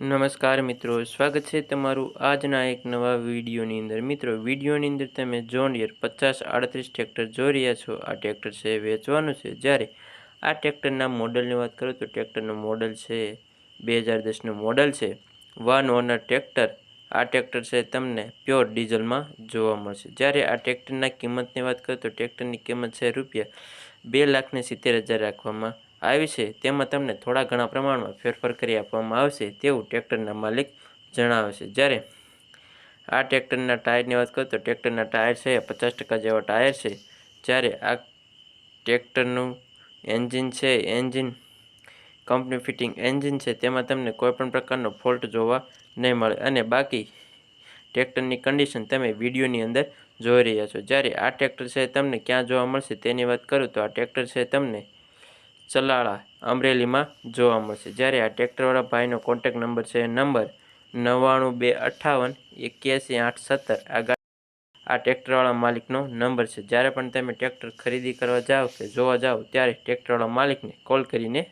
નમસ્કાર મિત્રો, સ્વાગત છે તમારું આજના એક નવા વિડીયોની અંદર. મિત્રો, વિડીયોની અંદર તમે જોન યર પચાસ આડત્રીસ ટ્રેક્ટર જોઈ રહ્યા છો. આ ટ્રેક્ટર છે, વેચવાનું છે. જ્યારે આ ટ્રેક્ટરના મોડલની વાત કરું તો ટ્રેક્ટરનું મોડલ છે, બે હજાર દસનું મોડલ છે. વન ઓનર ટ્રેક્ટર, આ ટ્રેક્ટર છે તમને પ્યોર ડીઝલમાં જોવા મળશે. જ્યારે આ ટ્રેક્ટરના કિંમતની વાત કરું તો ટ્રેક્ટરની કિંમત છે રૂપિયા બે લાખને સિત્તેર હજાર રાખવામાં આવી છે. તેમાં તમને થોડા ઘણા પ્રમાણમાં ફેરફાર કરી આપવામાં આવશે તેવું ટ્રેક્ટરના માલિક જણાવે છે. જ્યારે આ ટ્રેક્ટરના ટાયરની વાત કરું તો ટ્રેક્ટરના ટાયર છે, પચાસ ટકા જેવા ટાયર છે. જ્યારે આ ટ્રેક્ટરનું એન્જિન છે, એન્જિન કંપની ફિટિંગ એન્જિન છે, તેમાં તમને કોઈપણ પ્રકારનો ફોલ્ટ જોવા નહીં મળે. અને બાકી ટ્રેક્ટરની કન્ડિશન તમે વિડીયોની અંદર જોઈ રહ્યા છો. જ્યારે આ ટ્રેક્ટર છે, તમને ક્યાં જોવા મળશે તેની વાત કરું તો આ ટ્રેક્ટર છે, તમને ચલાળા અમરેલીમાં જોવા મળશે. જ્યારે આ ટ્રેક્ટરવાળા ભાઈનો કોન્ટેક નંબર છે, નંબર નવ્વાણું બે અઠ્ઠાવન એક્યાસી આઠ સત્તર. આ આ ટ્રેક્ટરવાળા માલિકનો નંબર છે. જ્યારે પણ તમે ટ્રેક્ટર ખરીદી કરવા જાઓ કે જોવા જાઓ, ત્યારે ટ્રેક્ટરવાળા માલિકને કોલ કરીને